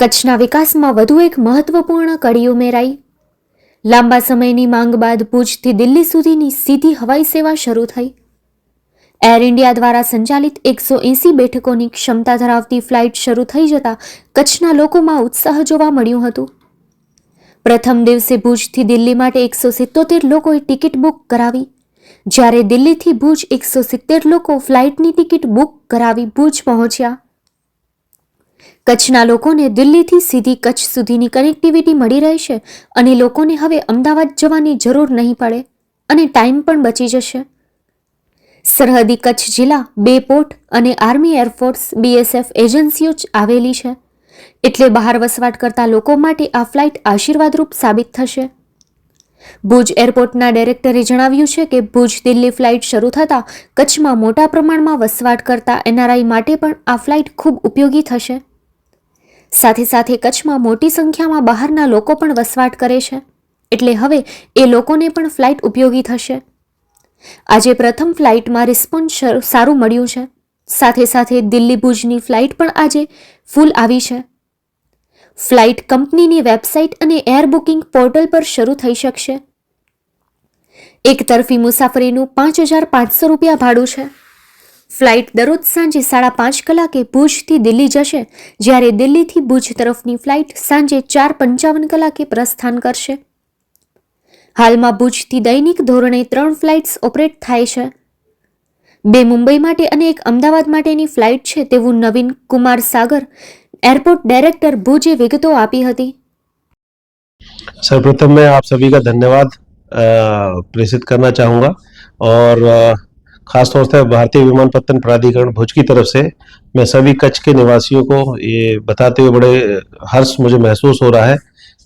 કચ્છના વિકાસમાં વધુ એક મહત્વપૂર્ણ કડી ઉમેરાઈ. લાંબા સમયની માંગ બાદ ભુજથી દિલ્હી સુધીની સીધી હવાઈ સેવા શરૂ થઈ. એર ઇન્ડિયા દ્વારા સંચાલિત એકસો એંસી બેઠકોની ક્ષમતા ધરાવતી ફ્લાઇટ શરૂ થઈ જતા કચ્છના લોકોમાં ઉત્સાહ જોવા મળ્યું હતું. પ્રથમ દિવસે ભુજથી દિલ્હી માટે એકસો સિત્તોતેર લોકોએ ટિકિટ બુક કરાવી. જ્યારે દિલ્હીથી ભુજ એકસો સિત્તેર લોકો ફ્લાઇટની ટિકિટ બુક કરાવી ભુજ પહોંચ્યા. કચ્છના લોકોને દિલ્હીથી સીધી કચ્છ સુધીની કનેક્ટિવિટી મળી રહેશે અને લોકોને હવે અમદાવાદ જવાની જરૂર નહીં પડે અને ટાઈમ પણ બચી જશે. સરહદી કચ્છ જિલ્લા બે પોર્ટ અને આર્મી એરફોર્સ બીએસએફ એજન્સીઓ જ આવેલી છે. એટલે બહાર વસવાટ કરતા લોકો માટે આ ફ્લાઇટ આશીર્વાદરૂપ સાબિત થશે. ભુજ એરપોર્ટના ડાયરેક્ટરે જણાવ્યું છે કે ભુજ દિલ્હી ફ્લાઇટ શરૂ થતાં કચ્છમાં મોટા પ્રમાણમાં વસવાટ કરતા એનઆરઆઈ માટે પણ આ ફ્લાઇટ ખૂબ ઉપયોગી થશે. સાથે સાથે કચ્છમાં મોટી સંખ્યામાં બહારના લોકો પણ વસવાટ કરે છે. એટલે હવે એ લોકોને પણ ફ્લાઇટ ઉપયોગી થશે. આજે પ્રથમ ફ્લાઇટમાં રિસ્પોન્સ સારું મળ્યું છે. સાથે સાથે દિલ્હી ભુજની ફ્લાઇટ પણ આજે ફૂલ આવી છે. ફ્લાઇટ કંપનીની વેબસાઇટ અને એર બુકિંગ પોર્ટલ પર શરૂ થઈ શકશે. એક મુસાફરીનું પાંચ હજાર પાંચસો રૂપિયા ભાડું છે. ફ્લાઇટ દરરોજ સાંજે સાડા પાંચ કલાકે ભુજથી દિલ્હી જશે, જ્યારે દિલ્હીથી ભુજ તરફની ફ્લાઇટ સાંજે ચાર પંચાવન કલાકે પ્રસ્થાન કરશે. હાલમાં ભુજથી દૈનિક ધોરણે ત્રણ ફ્લાઇટ્સ ઓપરેટ થાય છે. બે મુંબઈ માટે અને એક અમદાવાદ માટેની ફ્લાઇટ છે તેવું નવીન કુમાર સાગર એરપોર્ટ ડાયરેક્ટર ભુજે વિગતો આપી હતી. સર્વપ્રથમ મેં આપ સભી કા ધન્યવાદ. प्रेषित करना चाहूँगा। और अ, खास तौर से भारतीय विमानपत्तन प्राधिकरण भुज की तरफ़ से मैं सभी कच्छ के निवासियों को ये बताते हुए बड़े हर्ष मुझे महसूस हो रहा है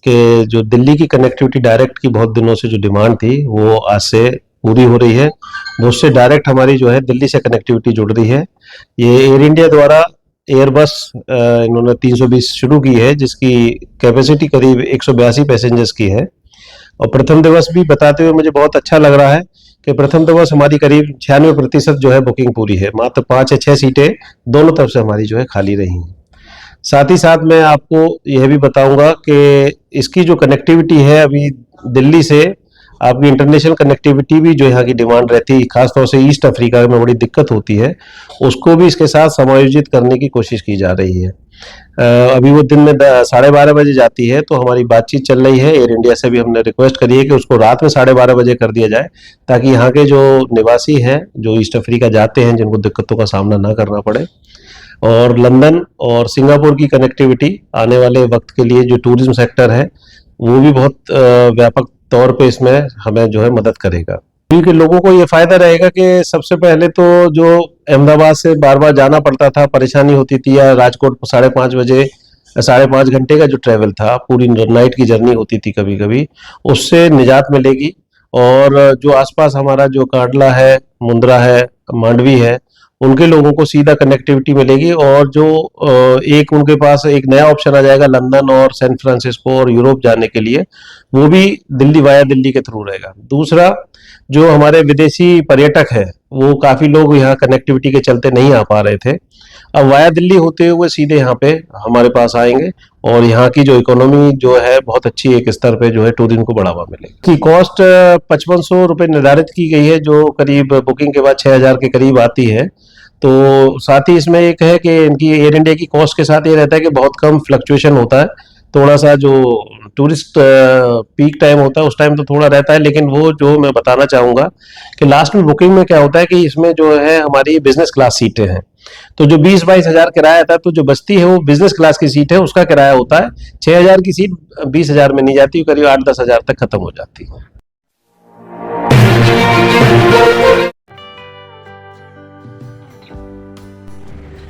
कि जो दिल्ली की कनेक्टिविटी डायरेक्ट की बहुत दिनों से जो डिमांड थी वो आज से पूरी हो रही है। भुज से डायरेक्ट हमारी जो है दिल्ली से कनेक्टिविटी जुड़ रही है। ये एयर इंडिया द्वारा एयरबस इन्होंने 320 शुरू की है जिसकी कैपेसिटी करीब एक सौ बयासी पैसेंजर्स की है। और प्रथम दिवस भी बताते हुए मुझे बहुत अच्छा लग रहा है कि प्रथम दिवस हमारी करीब छियानवे प्रतिशत जो है बुकिंग पूरी है। मात्र पाँच या छः सीटें दोनों तरफ़ से हमारी जो है खाली रही हैं। साथ ही साथ मैं आपको यह भी बताऊँगा कि इसकी जो कनेक्टिविटी है अभी दिल्ली से, आपकी इंटरनेशनल कनेक्टिविटी भी जो यहाँ की डिमांड रहती है, खासतौर से ईस्ट अफ्रीका में बड़ी दिक्कत होती है, उसको भी इसके साथ समायोजित करने की कोशिश की जा रही है। अभी वो दिन में साढ़े बारह बजे जाती है तो हमारी बातचीत चल रही है। एयर इंडिया से भी हमने रिक्वेस्ट करी है कि उसको रात में साढ़े बारह बजे कर दिया जाए, ताकि यहाँ के जो निवासी हैं, जो ईस्ट अफ्रीका जाते हैं, जिनको दिक्कतों का सामना ना करना पड़े। और लंदन और सिंगापुर की कनेक्टिविटी आने वाले वक्त के लिए जो टूरिज़्म सेक्टर है, वो भी बहुत व्यापक तौर पर इसमें हमें जो है मदद करेगा। क्योंकि लोगों को ये फ़ायदा रहेगा कि सबसे पहले तो जो अहमदाबाद से बार बार जाना पड़ता था, परेशानी होती थी, या राजकोट साढ़े पाँच बजे, साढ़े पाँच घंटे का जो ट्रेवल था, पूरी नाइट की जर्नी होती थी कभी कभी उससे निजात मिलेगी। और जो आसपास हमारा जो कांडला है, मुंद्रा है, मांडवी है उनके लोगों को सीधा कनेक्टिविटी मिलेगी और जो एक उनके पास एक नया ऑप्शन आ जाएगा लंदन और सैन फ्रांसिस्को और यूरोप जाने के लिए, वो भी दिल्ली वाया दिल्ली के थ्रू रहेगा। दूसरा, जो हमारे विदेशी पर्यटक है, वो काफ़ी लोग यहाँ कनेक्टिविटी के चलते नहीं आ पा रहे थे। अब वाया दिल्ली होते हुए सीधे यहाँ पे हमारे पास आएँगे और यहाँ की जो इकोनॉमी जो है, बहुत अच्छी एक स्तर पे जो है टूरिज़्म को बढ़ावा मिलेगा। की कॉस्ट पचपन सौ निर्धारित की गई है, जो करीब बुकिंग के बाद छः हज़ार के करीब आती है तो साथ ही इसमें एक है कि इनकी एयर इंडिया की कॉस्ट के साथ ये रहता है कि बहुत कम फ्लक्चुएशन होता है। थोड़ा सा जो टूरिस्ट पीक टाइम होता है, उस टाइम तो थोड़ा रहता है, लेकिन वो जो मैं बताना चाहूँगा कि लास्ट में बुकिंग में क्या होता है कि इसमें जो है हमारी बिज़नेस क्लास सीटें हैं। तो जो बीस बाईस हज़ार किराया था तो जो बस्ती है वो बिज़नेस क्लास की सीट है, उसका किराया होता है। छः हज़ार की सीट बीस हज़ार में नहीं जाती, करीब आठ दस हज़ार तक खत्म हो जाती है।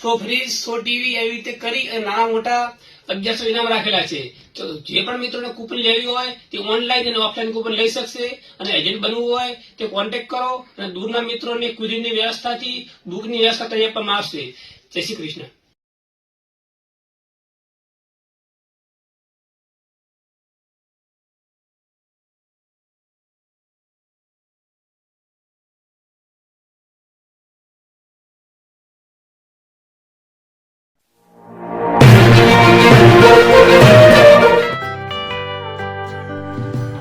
સો ફ્રીજ, સો ટીવી એવી રીતે કરી અને નાના મોટા અગિયારસો ઇનામ રાખેલા છે. તો જે પણ મિત્રોને કૂપન લેવી હોય તે ઓનલાઈન અને ઓફલાઈન કૂપન લઈ શકશે અને એજન્ટ બનવું હોય તે કોન્ટેક્ટ કરો અને દૂરના મિત્રોને કુરિયરની વ્યવસ્થાથી બુકની વ્યવસ્થા કરી આપવામાં આવશે. જય શ્રી કૃષ્ણ.